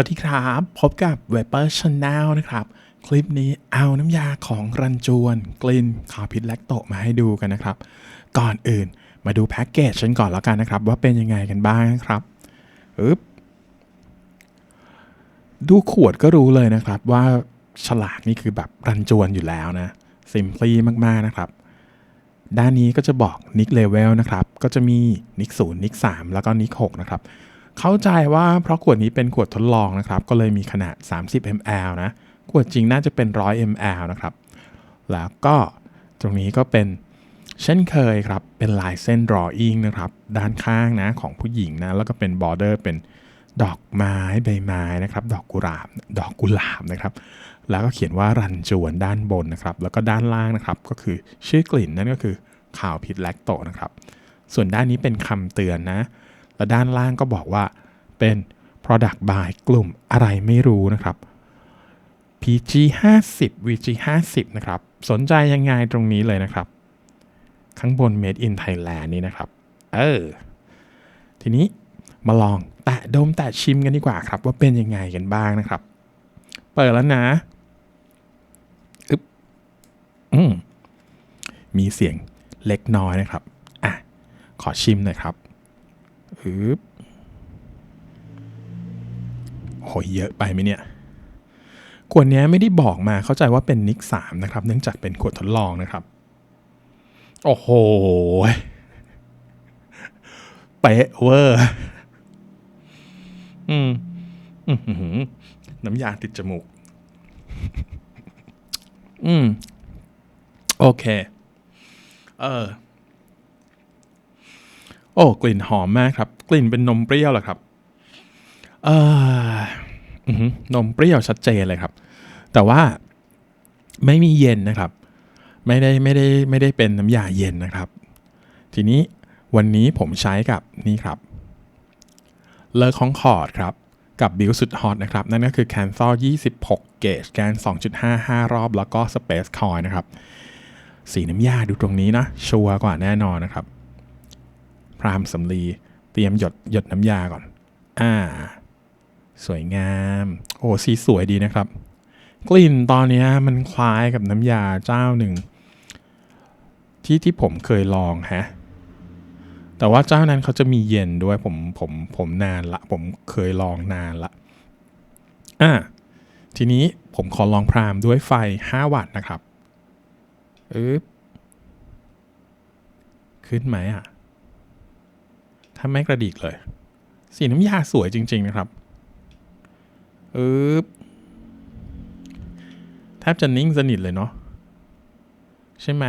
วัสดีครับ พบกับ w e b e r Channel นะครับ คลิปนี้เอาน้ำยาของรันจวน กลิ่นขาวพิษแลคโตมาให้ดูกันนะครับ ก่อนอื่นมาดูแพ็กเกจฉันก่อนแล้วกันนะครับ ว่าเป็นยังไงกันบ้างนะครับอึบดูขวดก็รู้เลยนะครับว่าฉลากนี่คือแบบรันจวนอยู่แล้วนะซิมพลีมากๆนะครับ ด้านนี้ก็จะบอกนิกเลเวลนะครับ ก็จะมีนิก0นิก3แล้วก็นิก6นะครับ เข้าใจว่าเพราะขวดนี้เป็นขวดทดลองนะครับก็เลยมีขนาด 30 ml นะขวดจริงน่าจะเป็น 100 ml นะครับ แล้วก็ตรงนี้ก็เป็นเช่นเคยครับ เป็นลายเส้น drawing นะครับ ด้านข้างนะของผู้หญิงนะ แล้วก็เป็น border เป็นดอกไม้ใบไม้นะครับ ดอกกุหลาบ ดอกกุหลาบนะครับ แล้วก็เขียนว่ารันจวนด้านบนนะครับ แล้วก็ด้านล่างนะครับ ก็คือชื่อกลิ่นนั่นก็คือข่าวพิษแลคโตนะครับ ส่วนด้านนี้เป็นคำเตือนนะ และด้านล่างก็บอกว่าเป็น product by กลุ่มอะไรไม่รู้นะครับ PG 50 VG 50นะครับ สนใจยังไงตรงนี้เลยนะครับ ข้างบน Made in Thailand นี่นะครับ เออ ทีนี้มาลองแตะดมแตะชิมกันดีกว่าครับ ว่าเป็นยังไงกันบ้างนะครับ เปิดแล้วนะอึ๊บอืมมีเสียงเล็กน้อยนะครับ อะ ขอชิมหน่อยครับ อึ๊บโหเยอะไปไหมเนี่ย ขวดนี้ไม่ได้บอกมาเข้าใจว่าเป็นนิก3นะครับ เนื่องจากเป็นขวดทดลองนะครับ โอ้โหเป๊ะเวอร์ อืมอื้อหือน้ำยาติดจมูก อืม โอเค เออ โอ้กลิ่นหอมมากครับ กลิ่นเป็นนมเปรี้ยวเหรอครับเออนมเปรี้ยวชัดเจนเลยครับ แต่ว่าไม่มีเย็นนะครับ ไม่ได้ไม่ได้ไม่ได้เป็นน้ำยาเย็นนะครับ ทีนี้วันนี้ผมใช้กับนี่ครับเลอคองคอร์ดครับ กับบิวสุดฮอตนะครับ นั่นก็คือ Cancel 26เกจแกน2.55 รอบแล้วก็ Space Coin นะครับ สีน้ำยาดูตรงนี้นะ ชัวร์กว่าแน่นอนนะครับ พรามสำลีเตรียมหยดหยดน้ำยาก่อน อ่า สวยงาม โอ้สีสวยดีนะครับ กลิ่นตอนนี้มันคล้ายกับน้ำยาเจ้าหนึ่ง ที่ที่ผมเคยลองฮะแต่ว่าเจ้านั้นเขาจะมีเย็นด้วยผมผมผมนานละ ผมเคยลองนานละอ่าทีนี้ผมขอลองพรามด้วยไฟ 5 วัตต์นะครับอึ๊บขึ้นไหมอะ ถ้าไม่กระดิกเลย สีน้ำยาสวยจริง ๆ นะครับอึบแทบจะนิ่งสนิทเลยเนาะใช่ไหม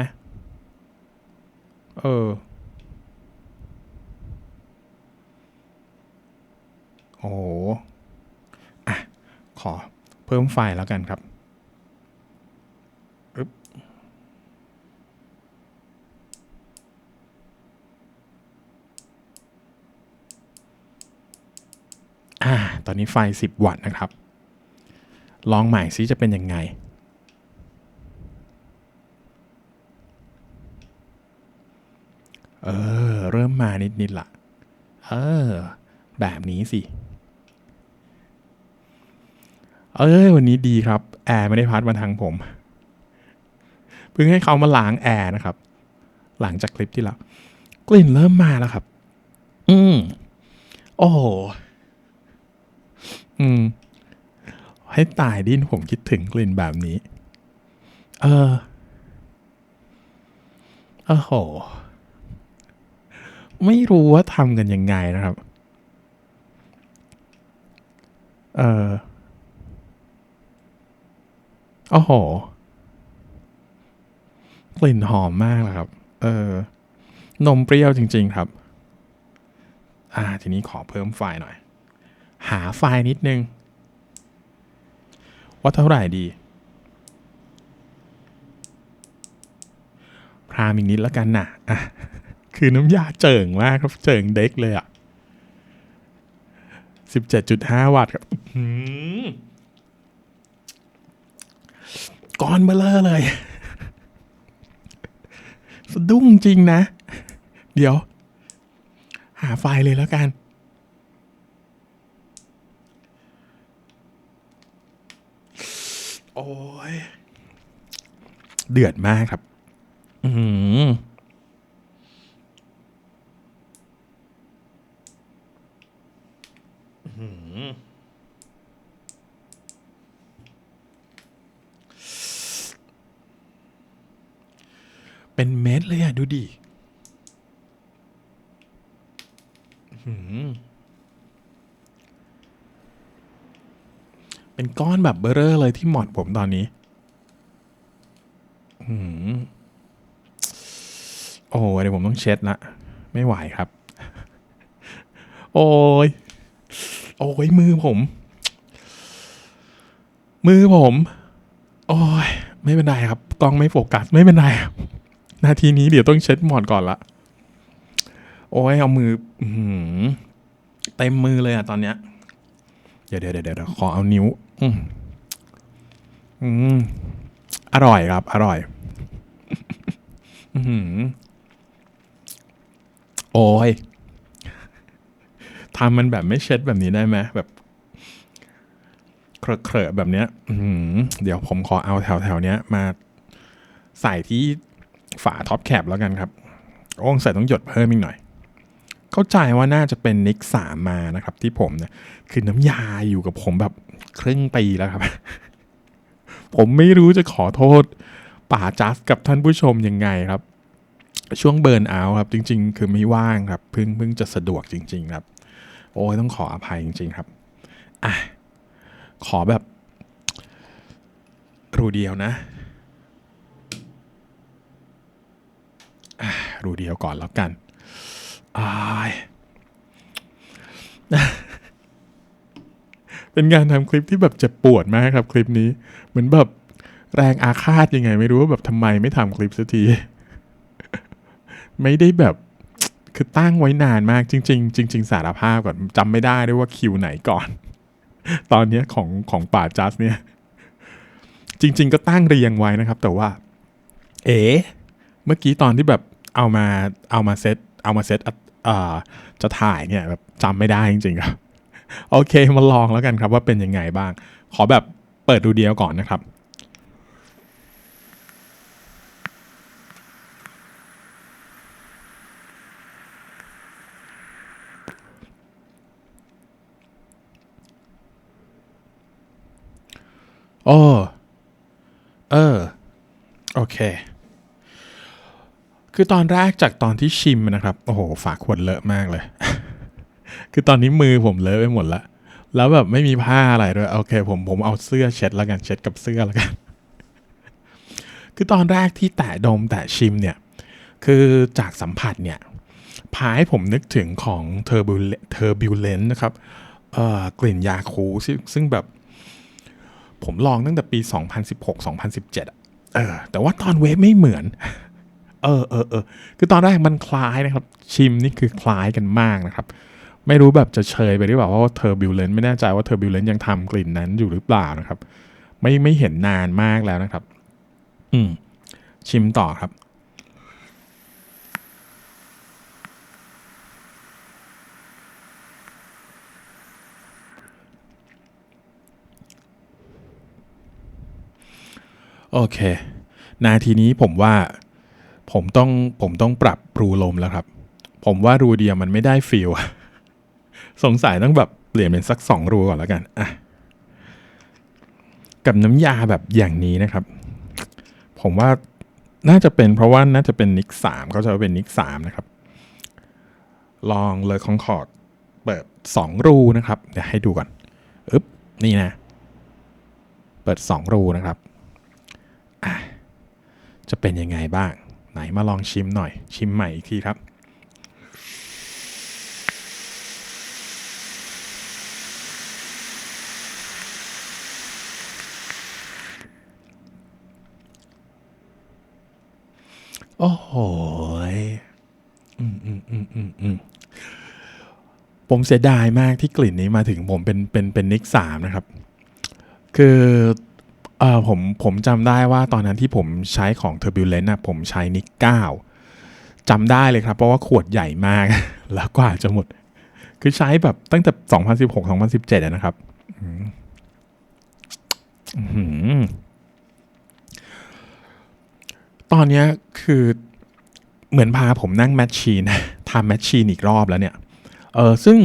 เออโอ้โหอะ ขอเพิ่มไฟแล้วกันครับ อ่า ตอนนี้ไฟ 10 วัตต์นะครับ ลองใหม่ซิจะเป็นยังไง เออ เริ่มมานิดๆละเออ แบบนี้สิ เอ้ยวันนี้ดีครับ แอร์ไม่ได้พัดมาทางผม เพิ่งให้เขามาล้างแอร์นะครับ หลังจากคลิปที่แล้ว กลิ่นเริ่มมาแล้วครับ อืม โอ้โห อืม ให้ตายดิ้นผมคิดถึงกลิ่นแบบนี้ เออโอ้โห ไม่รู้ว่าทำกันยังไงนะครับ เออโอ้โห กลิ่นหอมมากเลยครับ เออ นมเปรี้ยวจริง ๆ ครับ อ่า ทีนี้ขอเพิ่มไฟหน่อย หาไฟนิดนึง ว่าเท่าไหร่ดี พรามอีกนิดแล้วกันนะ่ะ คือน้ำยาเจิ่งมากครับ เจิ่งเด็กเลยอะสิบเจ็ดจุดห้าวัตต์ครับก้อนเบลเลอร์เลย สะดุ้งจริงนะ เดี๋ยว หาไฟเลยแล้วกัน โอ้ยเดือดมากครับ อืมเป็นเม็ดเลยอะ ดูดิอื้อหือ เป็นก้อนแบบเบอร์เรอเลยที่หมอนผมตอนนี้อื้อหือโอ้ยเดี๋ยวผมต้องเช็ดละไม่ไหวครับ โอ้ยโอ้ยมือผม มือผม โอ้ยไม่เป็นไรครับกล้องไม่โฟกัสไม่เป็นไรครับนาทีนี้เดี๋ยวต้องเช็ดหมอนก่อนละโอ้ยเอามืออือหือเต็มมือเลยอะตอนเนี้ย เดี๋ยวเดี๋ยวเดี๋ยวขอเอานิ้ว อืมอืมอร่อยครับ อร่อย อืโอ้ยทำมันแบบไม่เช็ดแบบนี้ได้ไหมแบบเครอะๆแบบเนี้ย อืเดี๋ยวผมขอเอาแถวแถวๆเนี้ย มาใส่ที่ฝาท็อปแคปแล้วกันครับโอ้งใส่ต้องหยดเพิ่มอีกหน่อย เข้าใจว่าน่าจะเป็นนิกสามมานะครับ ที่ผมเนี่ยคือน้ำยาอยู่กับผมแบบ ครึ่งปีแล้วครับ ผมไม่รู้จะขอโทษป่าจัสกับท่านผู้ชมยังไงครับ ช่วงเบิร์นเอาครับ จริง ๆ คือไม่ว่างครับเพิ่งเพิ่งจะสะดวกจริง ๆ ครับ โอ้ยต้องขออภัยจริง ๆ ครับอะขอแบบรูเดียวนะอะรูเดียวก่อนแล้วกันอาย เป็นการทำคลิปที่แบบเจ็บปวดมากครับคลิปนี้ เหมือนแบบแรงอาฆาตยังไง ไม่รู้ว่าแบบทำไมไม่ทำคลิปสักที ไม่ได้แบบคือตั้งไว้นานมากจริง ๆ จริง ๆ สารภาพก่อนจำไม่ได้ด้วยว่าคิวไหนก่อน ตอนเนี้ยของของป่าจัสเนี่ย จริง ๆ ก็ตั้งเรียงไว้นะครับ แต่ว่า เอ๋เมื่อกี้ตอนที่แบบเอามาเอามาเซตเอามาเซตอ่อจะถ่ายเนี่ยแบบจำไม่ได้จริงๆครับ โอเคมาลองแล้วกันครับว่าเป็นยังไงบ้าง ขอแบบเปิดดูเดียวก่อนนะครับโอ้เออ โอเค คือตอนแรกจากตอนที่ชิมนะครับ โอ้โห ฝาขวดเลอะมากเลย คือตอนนี้มือผมเลอะไปหมดล้วแล้วแบบไม่มีผ้าอะไรด้วย โอเค ผมผมเอาเสื้อเช็ดแล้วกัน เช็ดกับเสื้อแล้วกัน คือตอนแรกที่แตะดมแตะชิมเนี่ย คือจากสัมผัสเนี่ยพาให้ผมนึกถึงของเทอร์บิวเทอร์บิวเลนนะครับ เอ่อกลิ่นยาคูซึ่งแบบ ผมลองตั้งแต่ปี 2016-2017อะเออ แต่ว่าตอนเวฟไม่เหมือน เออเออเออคือตอนแรกมันคล้ายนะครับ ชิมนี่คือคล้ายกันมากนะครับ ไม่รู้แบบจะเชยไปหรือเปล่าเพราะว่าเทอร์บิวเลนไม่แน่ใจว่าเทอร์บิวเลนยังทำกลิ่นนั้นอยู่หรือเปล่านะครับ ไม่ไม่เห็นนานมากแล้วนะครับ อืม ชิมต่อครับโอเค นาทีนี้ผมว่าผมต้องผมต้องปรับรูลมแล้วครับ ผมว่ารูเดียมันไม่ได้ฟีล สงสัยต้องแบบเปลี่ยนเป็นสักสองรูก่อนแล้วกันอะกับน้ำยาแบบอย่างนี้นะครับ ผมว่าน่าจะเป็นเพราะว่าน่าจะเป็นนิกสามเขาจะเป็นนิกสามนะครับ ลองเลยคองคอร์ดเปิดสองรูนะครับเดี๋ยวให้ดูก่อนอึ๊บนี่นะ เปิดสองรูนะครับจะเป็นยังไงบ้าง ไหนมาลองชิมหน่อย ชิมใหม่อีกทีครับ โอ้โหอืมอืมอืมอืมอืมผมเสียดายมากที่กลิ่นนี้มาถึงผมเป็นเป็นเป็นนิกสามนะครับ คือเออผมผมจำได้ว่าตอนนั้นที่ผมใช้ของ Turbulent นะผมใช้นิกเก้าจำได้เลยครับ เพราะว่าขวดใหญ่มาก แล้วกว่าจะหมด คือใช้แบบตั้งแต่ 2016 2017อะนะครับอืม ตอนนี้คือเหมือนพาผมนั่งแมชชีนทำแมชชีนอีกรอบแล้วเนี่ย เออซึ่ง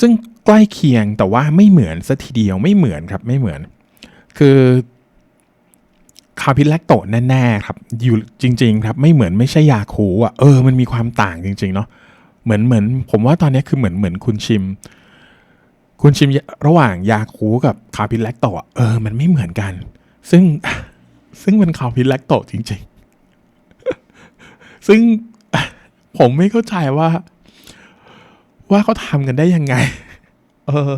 ซึ่งใกล้เคียงแต่ว่าไม่เหมือนสัทีเดียวไม่เหมือนครับไม่เหมือน คือคาพิแลคโตแน่ๆครับอยู่จริง ๆ ครับ ไม่เหมือนไม่ใช่ยาคูอะเออมันมีความต่างจริง ๆ เนาะเหมือนเหมือน ผมว่าตอนนี้คือเหมือนเหมือนคุณชิม คุณชิมระหว่างยาคูกับคาพิแลคโตเออ มันไม่เหมือนกัน ซึ่ง ซึ่งมันคาวพิแลคโตจริง ๆ ซึ่งผมไม่เข้าใจว่า ว่าเขาทำกันได้ยังไง เออ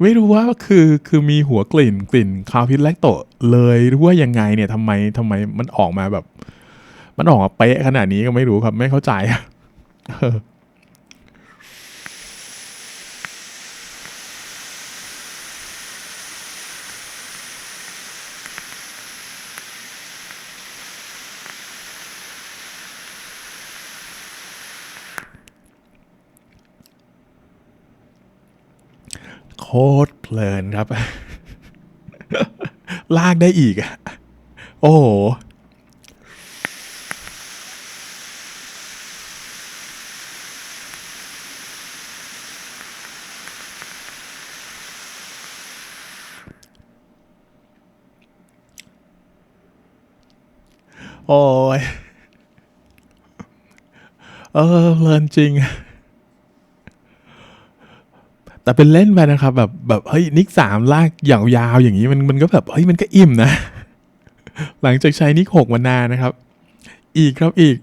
ไม่รู้ว่าคือคือมีหัวกลิ่นกลิ่นคาพิแลคโตเลยหรือว่ายังไงเนี่ยทำไมทำไมมันออกมาแบบ มันออกมาเป๊ะขนาดนี้ก็ไม่รู้ครับ ไม่เข้าใจเออ ตรเพลินครับ ลากได้อีกอะโอ้โหโอ้ย เออเพลินจริง แต่เป็นเล่นไปนะครับ แบบแบบเฮ้ยนิกสามลากยาวๆอย่างนี้มันมันก็แบบเฮ้ยมันก็อิ่มนะ หลังจากใช้นิกหกมานานนะครับ อีกครับอีก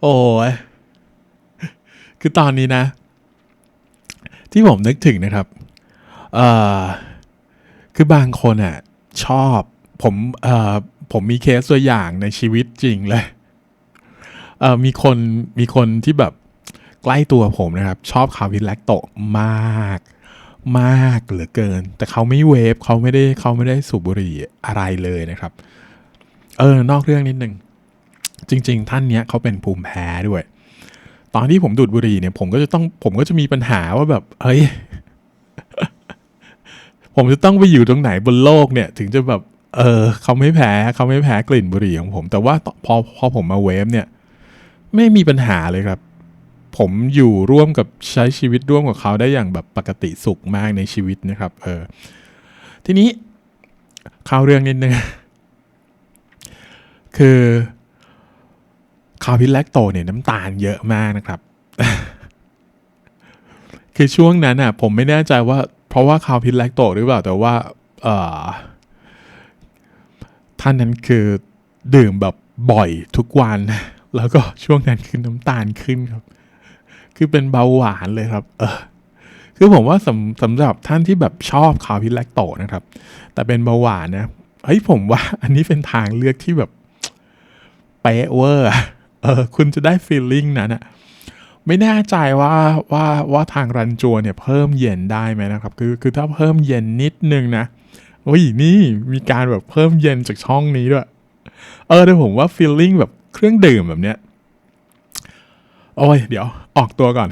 โอ้ยคือตอนนี้นะ ที่ผมนึกถึงนะครับ เอ่อ คือบางคนอะชอบผมเอ่อผมมีเคสตัวอย่างในชีวิตจริงเลยเอ่อมีคนมีคนที่แบบใกล้ตัวผมนะครับ ชอบคาร์บินแลคโตมาก มากเหลือเกิน แต่เขาไม่เวฟเขาไม่ได้เขาไม่ได้สูบบุหรี่อะไรเลยนะครับ เออนอกเรื่องนิดนึงจริง ๆ ท่านเนี้ยเขาเป็นภูมิแพ้ด้วย ตอนที่ผมดูดบุหรี่เนี่ย ผมก็จะต้องผมก็จะมีปัญหาว่าแบบเฮ้ย ผมจะต้องไปอยู่ตรงไหนบนโลกเนี่ย ถึงจะแบบ เออเขาไม่แพ้เขาไม่แพ้กลิ่นบุหรี่ของผม แต่ว่าพอพอผมมาเวฟเนี่ย ไม่มีปัญหาเลยครับ ผมอยู่ร่วมกับใช้ชีวิตร่วมกับเขาได้อย่างแบบปกติสุขมากในชีวิตนะครับ เออ ทีนี้เข้าเรื่องนิดนึงคือคาร์บิแลคโตเนี่ยน้ำตาลเยอะมากนะครับ คือช่วงนั้นอะ ผมไม่แน่ใจว่า เพราะว่าคาร์บิแลคโตหรือเปล่า แต่ว่าเออท่านนั้นคือดื่มแบบบ่อยทุกวัน แล้วก็ช่วงนั้นคือน้ำตาลขึ้นครับ คือเป็นเบาหวานเลยครับ เออ คือผมว่าสำสำหรับท่านที่แบบชอบคาร์บิแลคโตนะครับ แต่เป็นเบาหวานนะเฮ้ยผมว่าอันนี้เป็นทางเลือกที่แบบเป๊ะเวอร์เออ คุณจะได้ฟีลลิ่งนั้นอะ ไม่แน่ใจว่าว่าว่าทางรันจัวเนี่ยเพิ่มเย็นได้ไหมนะครับคือคือถ้าเพิ่มเย็นนิดนึงนะโอ้ยนี่มีการแบบเพิ่มเย็นจากช่องนี้ด้วย เออแต่ผมว่าฟีลลิ่งแบบเครื่องดื่มแบบเนี้ยโอ้ยเดี๋ยวออกตัวก่อน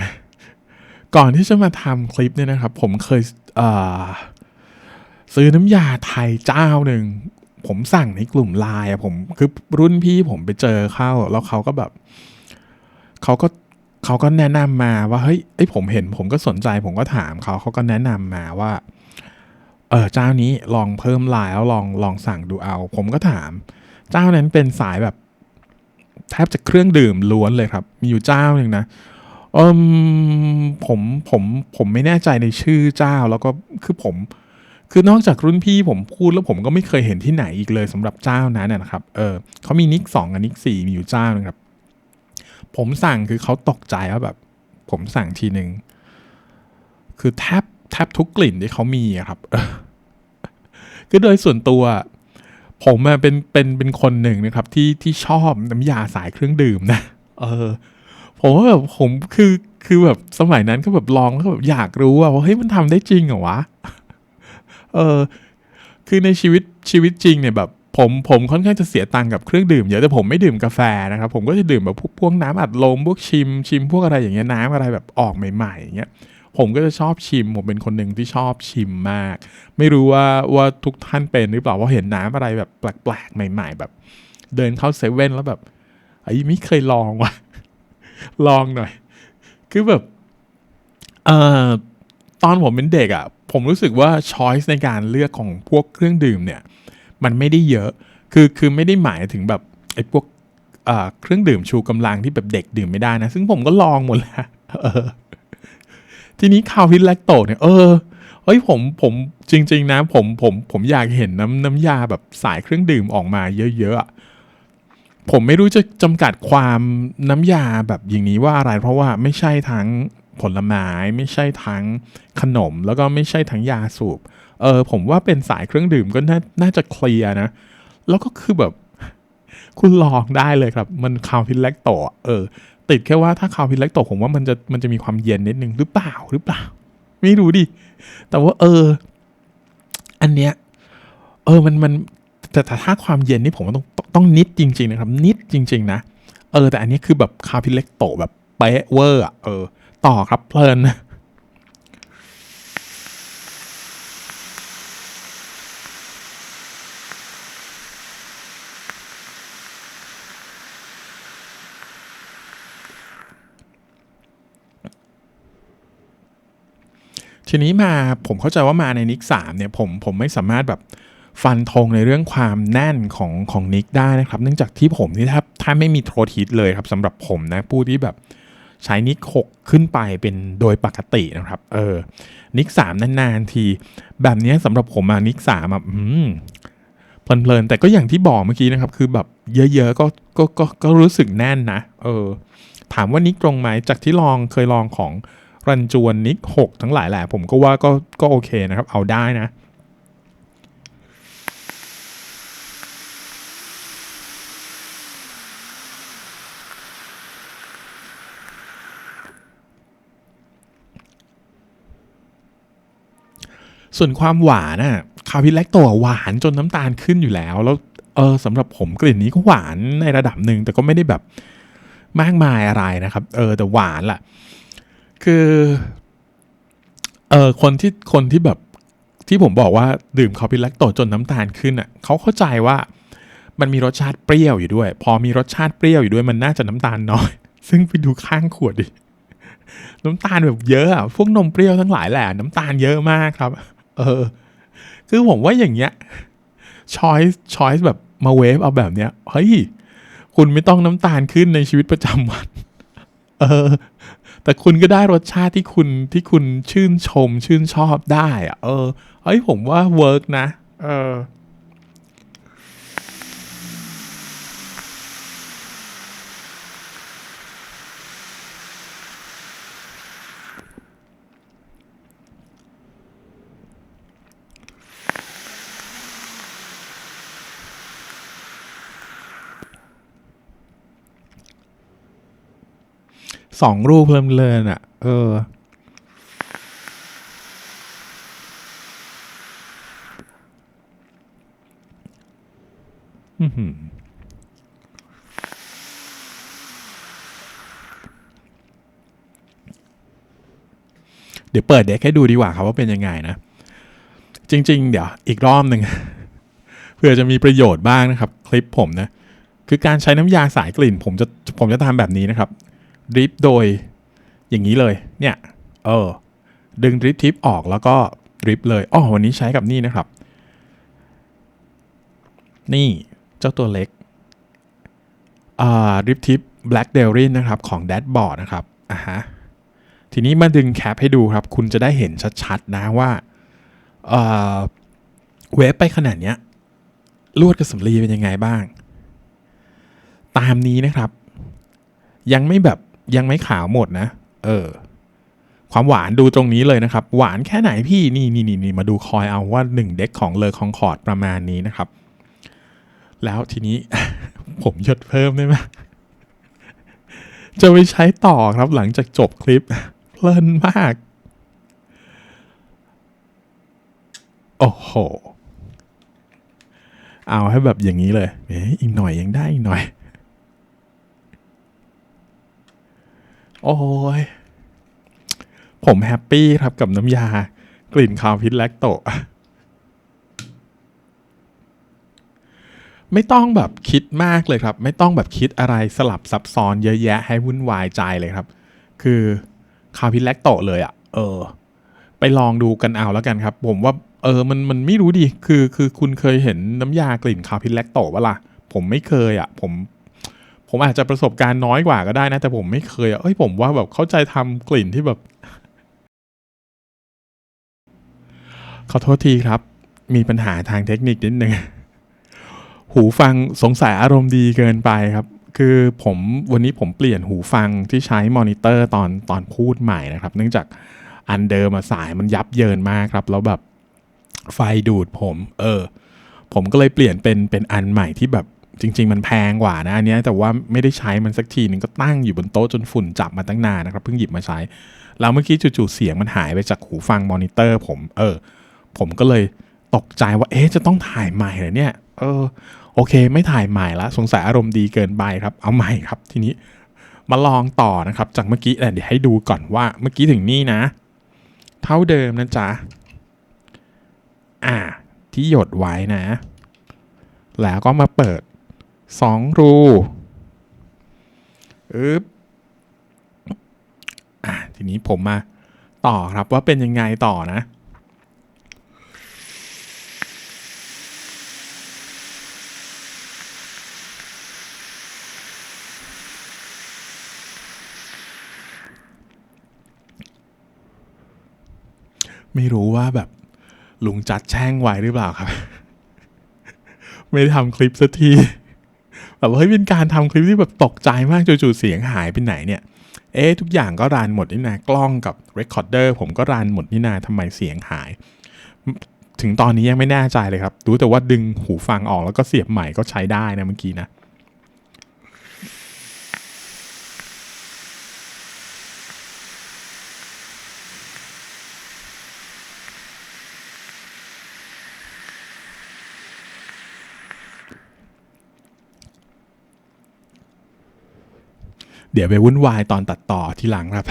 ก่อนที่จะมาทำคลิปเนี่ยนะครับ ผมเคยเซื้อน้ำยาไทยเจ้าหนึ่งผมสั่งในกลุ่มไลน์อะผมคือรุ่นพี่ผมไปเจอเข้า แล้วเขาก็แบบเขาก็ เขาก็แนะนำมาว่าเฮ้ยไอผมเห็นผมก็สนใจผมก็ถามเขาเขาก็แนะนำมาว่าเออเจ้านี้ลองเพิ่มไลน์แล้วลองลองสั่งดูเอา ผมก็ถาม เจ้านั้นเป็นสายแบบแทบจะเครื่องดื่มล้วนเลยครับ มีอยู่เจ้าหนึ่งนะเอมผมผมผมไม่แน่ใจในชื่อเจ้าแล้วก็คือผม คือนอกจากรุ่นพี่ผมพูดแล้วผมก็ไม่เคยเห็นที่ไหนอีกเลยสำหรับเจ้านั้นนะนะครับเออเขามีนิกสองกับนิกสี่มีอยู่เจ้านึงครับ ผมสั่งคือเขาตกใจว่าแบบ ผมสั่งทีหนึ่งคือแทบแทบทุกกลิ่นที่เขามีอะครับเออคือโดยส่วนตัว ผมอะเป็นเป็นเป็นคนหนึ่งนะครับ ที่ที่ชอบน้ำยาสายเครื่องดื่มนะเออ ผมว่าแบบผมคือคือแบบสมัยนั้นก็แบบลองแล้วก็แบบอยากรู้อะว่าเฮ้ยมันทำได้จริงเหรอวะเออคือในชีวิตชีวิตจริงเนี่ยแบบ ผมผมค่อนข้างจะเสียตังค์กับเครื่องดื่มเยอะแต่ผมไม่ดื่มกาแฟนะครับ ผมก็จะดื่มแบบพวกพวกน้ำอัดลมพวกชิมชิมพวกอะไรอย่างเงี้ยน้ำอะไรแบบออกใหม่ๆอย่างเงี้ยผมก็จะชอบชิม ผมเป็นคนหนึ่งที่ชอบชิมมาก ไม่รู้ว่าว่าทุกท่านเป็นหรือเปล่าว่าเห็นน้ำอะไรแบบแปลกๆใหม่ ๆ แบบ เดินเข้าเซเว่นแล้วแบบไอ้ไม่เคยลองว่ะ ลองหน่อย คือแบบเอ่อตอนผมเป็นเด็กอะ่ะ ผมรู้สึกว่าช้อยส์ในการเลือกของพวกเครื่องดื่มเนี่ย มันไม่ได้เยอะ คือคือไม่ได้หมายถึงแบบไอ้พวกเครื่องดื่มชูกำลังที่แบบเด็กดื่มไม่ได้นะ ซึ่งผมก็ลองหมดแล้วทีนี้คาวินแลคโตเนี่ยเออเฮ้ยผมผมจริง ๆ นะ ผมผมผมอยากเห็นน้ำน้ำยาแบบสายเครื่องดื่มออกมาเยอะๆผมไม่รู้จะจำกัดความน้ำยาแบบอย่างนี้ว่าอะไร เพราะว่าไม่ใช่ทั้งผลไม้ไม่ใช่ทั้งขนมแล้วก็ไม่ใช่ทั้งยาสูบ เออผมว่าเป็นสายเครื่องดื่มก็น่าน่าจะเคลียร์นะ แล้วก็คือแบบ คุณลองได้เลยครับ มันคาวพินแลคโตเออ ติดแค่ว่าถ้าคาวพินแลคโตผมว่ามันจะมันจะมีความเย็นนิดนึงหรือเปล่าหรือเปล่า ไม่รู้ดิ แต่ว่า เออ อันเนี้ย เออมันมันแต่แต่ถ้าความเย็นนี่ผมว่าต้องต้องต้องนิดจริง ๆ นะครับ นิดจริง ๆ นะ เออ แต่อันนี้คือแบบคาพิเล็กโตแบบเป๊ะเวอร์อะเออ ต่อครับเพลิน ทีนี้มาผมเข้าใจว่ามาในนิกสามเนี่ยผมผมไม่สามารถแบบฟันธงในเรื่องความแน่นของของนิกได้นะครับ เนื่องจากที่ผมนี่ถ้าถ้าไม่มีโทรทิตเลยครับสำหรับผมนะผู้ที่แบบใช้นิกหกขึ้นไปเป็นโดยปกตินะครับเออนิกสามนานๆที แบบนี้สำหรับผมมานิกสามอะอืมเพลินๆแต่ก็อย่างที่บอกเมื่อกี้นะครับ คือแบบเยอะๆก็ก็ก็ก็รู้สึกแน่นนะเออถามว่านิกตรงไหมจากที่ลองเคยลองของ รันจวนนิกหกทั้งหลายแหละผมก็ว่าก็ก็โอเคนะครับ เอาได้นะส่วนความหวานน่ะคาวิแลคโตะหวานจนน้ำตาลขึ้นอยู่แล้ว แล้วเออสำหรับผมกลิ่นนี้ก็หวานในระดับหนึ่งแต่ก็ไม่ได้แบบมากมายอะไรนะครับ เออแต่หวานล่ะ คือเออคนที่คนที่แบบที่ผมบอกว่าดื่มคาฟิแลคโตจนน้ำตาลขึ้นอะเขาเข้าใจว่ามันมีรสชาติเปรี้ยวอยู่ด้วย พอมีรสชาติเปรี้ยวอยู่ด้วยมันน่าจะน้ำตาลน้อย ซึ่งไปดูข้างขวดดิน้ำตาลแบบเยอะอะพวกนมเปรี้ยวทั้งหลายแหละน้ำตาลเยอะมากครับ เออ คือผมว่าอย่างเงี้ยช้อยส์ช้อยส์แบบมาเวฟเอาแบบเนี้ยเฮ้ยคุณไม่ต้องน้ำตาลขึ้นในชีวิตประจำวัน เออ แต่คุณก็ได้รสชาติที่คุณที่คุณชื่นชมชื่นชอบได้อะเออเฮ้ยผมว่าเวิร์กนะ เออ สองรูปเพลินเลินอะ เออ อื้อหือเดี๋ยวเปิดเด็กให้ดูดีกว่าครับว่าเป็นยังไงนะ จริง ๆ เดี๋ยวอีกรอบหนึ่งเพื่อจะมีประโยชน์บ้างนะครับ คลิปผมนะ คือการใช้น้ำยาสายกลิ่น ผมจะผมจะทำแบบนี้นะครับ ดริปโดยอย่างนี้เลยเนี่ยเออดึงดริปทิปออกแล้วก็ดริปเลยอ๋อวันนี้ใช้กับนี่นะครับ นี่เจ้าตัวเล็กอ่าดริปทิป Black d e r i n นะครับของ d a d b o a r d นะครับอะฮะทีนี้มาดึงแคปให้ดูครับ คุณจะได้เห็นชัดๆนะว่าเอ่อเวฟไปขนาดเนี้ยลวดกับสำลีเป็นยังไงบ้าง ตามนี้นะครับ ยังไม่แบบ ยังไม่ขาวหมดนะ เออ ความหวานดูตรงนี้เลยนะครับ หวานแค่ไหนพี่นี่นี่นี่นี่มาดูคอยเอาว่าหนึ่งเด็กของเลอคองคอร์ดประมาณนี้นะครับ แล้วทีนี้ ผมยดเพิ่มได้ไหมจะไปใช้ต่อครับหลังจากจบคลิป เพลินมาก โอ้โห เอาให้แบบอย่างนี้เลยเออีกหน่อยยังได้อีกหน่อย โอ้ยผมแฮปปี้ครับกับน้ำยา กลิ่นคาวพิษแลคโตะไม่ต้องแบบคิดมากเลยครับ ไม่ต้องแบบคิดอะไรสลับซับซ้อนเยอะแยะให้วุ่นวายใจเลยครับ คือคาวพิษแลคโตะเลยอะ่ะ เออ ไปลองดูกันเอาแล้วกันครับ ผมว่า เออมันมันไม่รู้ดิคือคือคุณเคยเห็นน้ำยากลิ่นคาวพิษแลคโตะปะล่ะผมไม่เคยอะ่ะ ผม ผมอาจจะประสบการณ์น้อยกว่าก็ได้นะ แต่ผมไม่เคยเอ้ยผมว่าแบบเข้าใจทำกลิ่นที่แบบ ขอโทษทีครับ มีปัญหาทางเทคนิคนิดนึง หูฟังสงสัยอารมณ์ดีเกินไปครับ คือผมวันนี้ผมเปลี่ยนหูฟังที่ใช้มอนิเตอร์ตอนตอนพูดใหม่นะครับ เนื่องจากอันเดิมสายมันยับเยินมากครับ แล้วแบบไฟดูดผม เออ ผมก็เลยเปลี่ยนเป็นเป็นอันใหม่ที่แบบ จริง ๆ มันแพงกว่านะอันนี้แต่ว่าไม่ได้ใช้มันสักทีนึงก็ตั้งอยู่บนโต๊ะจนฝุ่นจับมาตั้งนานนะครับเพิ่งหยิบมาใช้ แล้วเมื่อกี้จู่ๆเสียงมันหายไปจากหูฟังมอนิเตอร์ ผมเออ ผมก็เลยตกใจว่าเอ๊ะจะต้องถ่ายใหม่เหรอเนี่ยเออโอเค ไม่ถ่ายใหม่ละสงสัยอารมณ์ดีเกินไปครับ เอาใหม่ครับทีนี้มาลองต่อนะครับ จากเมื่อกี้เดี๋ยวให้ดูก่อนว่าเมื่อกี้ถึงนี่นะ เท่าเดิมนะจ๊ะอ่าที่หยดไว้นะ แล้วก็มาเปิด สองรูอึ๊บอ่าทีนี้ผมมาต่อครับว่าเป็นยังไงต่อนะไม่รู้ว่าแบบลุงจัดแช่งไว้หรือเปล่าครับ ไม่ได้ทำคลิปสักที แบบว่าเฮ้ยเป็นการทำคลิปที่แบบตกใจมากจู่ๆเสียงหายไปไหนเนี่ยเอ๊ะทุกอย่างก็รันหมดนี่นากล้องกับเรคคอร์เดอร์ผมก็รันหมดนี่นาทำไมเสียงหาย ถึงตอนนี้ยังไม่แน่ใจเลยครับ รู้แต่ว่าดึงหูฟังออกแล้วก็เสียบใหม่ก็ใช้ได้นะเมื่อกี้นะ เดี๋ยวไปวุ่นวายตอนตัดต่อทีหลังครับ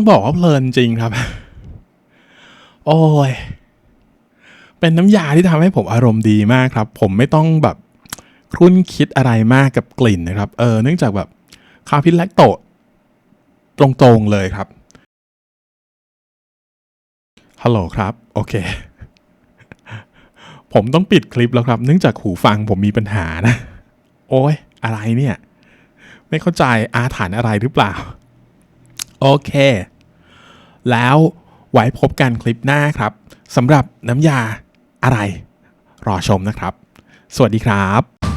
ต้องบอกว่าเพลินจริงครับ โอ้ย เป็นน้ำยาที่ทำให้ผมอารมณ์ดีมากครับ ผมไม่ต้องแบบครุ่นคิดอะไรมากกับกลิ่นนะครับ เออ เนื่องจากแบบคาพิษแลคโตตรงๆเลยครับ ฮัลโหลครับ โอเค ผมต้องปิดคลิปแล้วครับ เนื่องจากหูฟังผมมีปัญหานะ โอ้ย อะไรเนี่ย ไม่เข้าใจอาถรรพ์อะไรหรือเปล่า โอเค แล้วไว้พบกันคลิปหน้าครับสำหรับน้ำยาอะไร รอชมนะครับ สวัสดีครับ